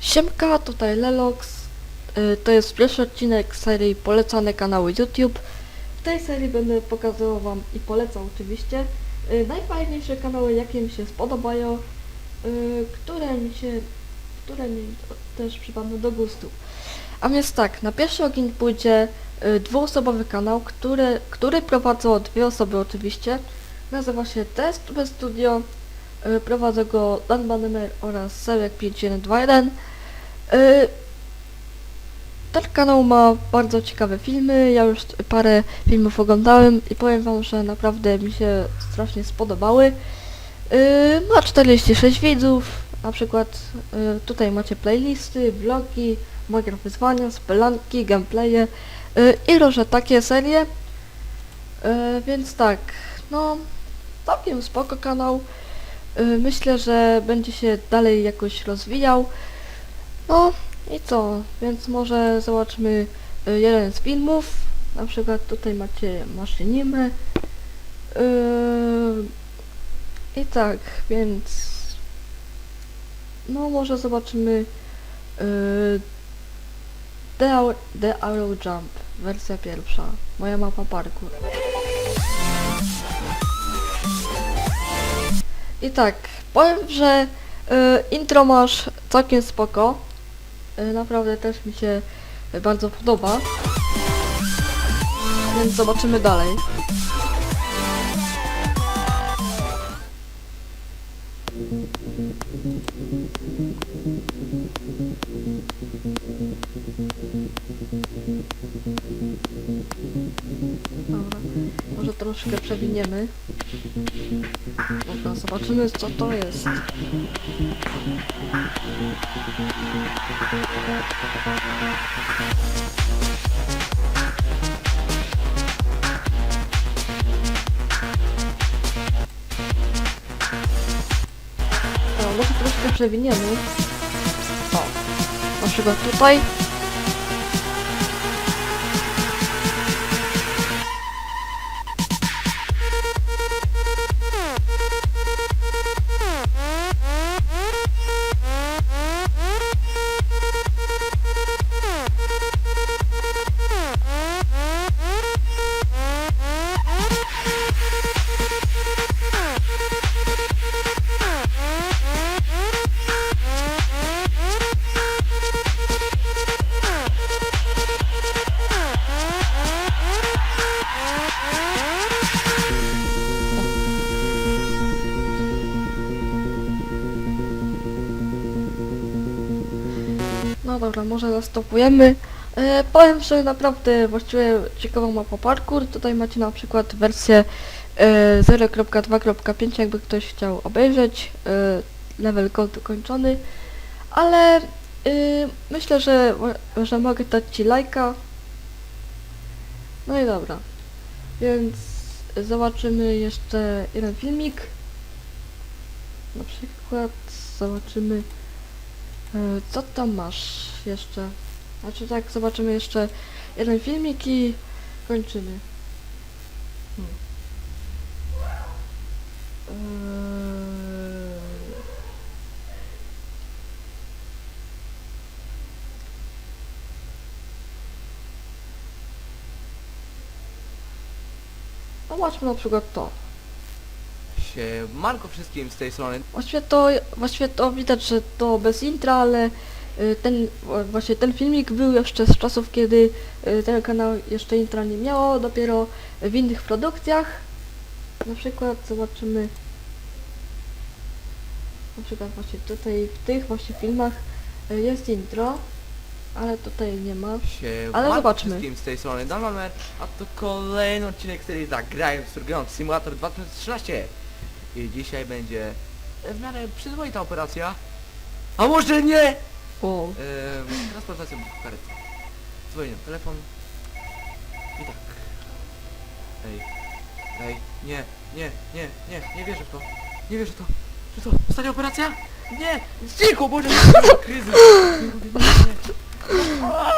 Siemka, tutaj Lelox. Y, To jest pierwszy odcinek serii Polecane kanały YouTube. W tej serii będę pokazywał Wam i polecał oczywiście y, najfajniejsze kanały, jakie mi się spodobają, y, które mi się, które mi też przypadną do gustu. A więc tak, na pierwszy ogień pójdzie dwuosobowy kanał, który, który prowadzą dwie osoby oczywiście. Nazywa się Test bez Studio. Y, Prowadzę go Dan Banemer oraz Sebek 5121. Y, Ten kanał ma bardzo ciekawe filmy, ja już parę filmów oglądałem i powiem wam, że naprawdę mi się strasznie spodobały. Y, Ma 46 widzów, na przykład y, tutaj macie playlisty, vlogi, moje wyzwania, spelanki, gameplaye y, i różne takie serie. Y, Więc tak, no całkiem spoko kanał. Myślę, że będzie się dalej jakoś rozwijał. No i co? Więc może zobaczmy jeden z filmów. Na przykład tutaj macie maszynimę. Yy, I tak, więc no może zobaczymy yy, The, Arrow- Jump, wersja pierwsza. Moja mapa parkour. I tak, powiem, że y, intro masz całkiem spoko. Y, naprawdę też mi się bardzo podoba. Więc zobaczymy dalej. Dobra, może troszkę przewiniemy. Dobra, zobaczymy co to jest. Dobra, może troszkę przewiniemy. O, na przykład tutaj. No dobra, może zastopujemy. E, powiem, że naprawdę właściwie ciekawą mapą parkour. Tutaj macie na przykład wersję e, 0.2.5, jakby ktoś chciał obejrzeć. E, level code kończony. Ale e, myślę, że, że mogę dać Ci lajka. No i dobra. Więc zobaczymy jeszcze jeden filmik. Na przykład zobaczymy Co tam masz jeszcze? Znaczy tak, zobaczymy jeszcze jeden filmik i kończymy. Hmm. Eee... Zobaczmy na przykład to. Marko wszystkim z tej strony. Właściwie to, właściwie to widać, że to bez intra, ale y, ten, właśnie ten filmik był jeszcze z czasów, kiedy y, ten kanał jeszcze intra nie miało, dopiero w innych produkcjach. Na przykład zobaczymy, na przykład właśnie tutaj w tych właśnie filmach y, jest intro, ale tutaj nie ma. Ale zobaczmy. wszystkim z tej strony Danomer, a to kolejny odcinek serii Zagrając Surgeon Simulator 2013. I dzisiaj będzie w miarę przyzwoita operacja. A może nie? O, Ehm, transplantacja karet. Dzwonię, telefon. I tak. Ej. Ej, nie, nie, nie, nie, nie wierzę w to. Nie wierzę w to. Czy to ostatnia operacja? Nie! Cicho, Boże! Kryzys! Nie, nie, nie. Aaa!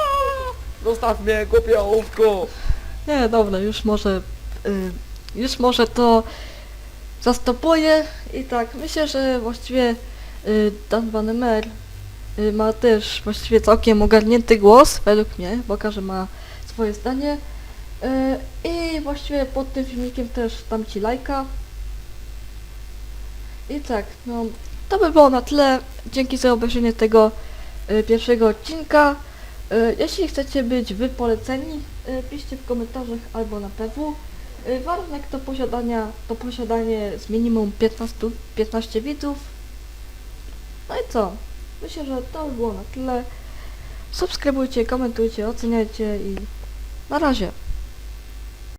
Zostaw mnie, głupie ołówku! nie, dobra, już może y, już może to zastopuję i tak, myślę, że właściwie y, Dan Van Mer y, ma też właściwie całkiem ogarnięty głos, według mnie, bo każdy ma swoje zdanie. Y, I właściwie pod tym filmikiem też dam Ci lajka. I tak, no to by było na tyle. Dzięki za obejrzenie tego y, pierwszego odcinka. Y, jeśli chcecie być wy poleceni, y, piszcie w komentarzach albo na PW. Y, warunek do posiadania to posiadanie z minimum 15, 15 widzów. No i co? Myślę, że to by było na tyle. Subskrybujcie, komentujcie, oceniajcie i na razie.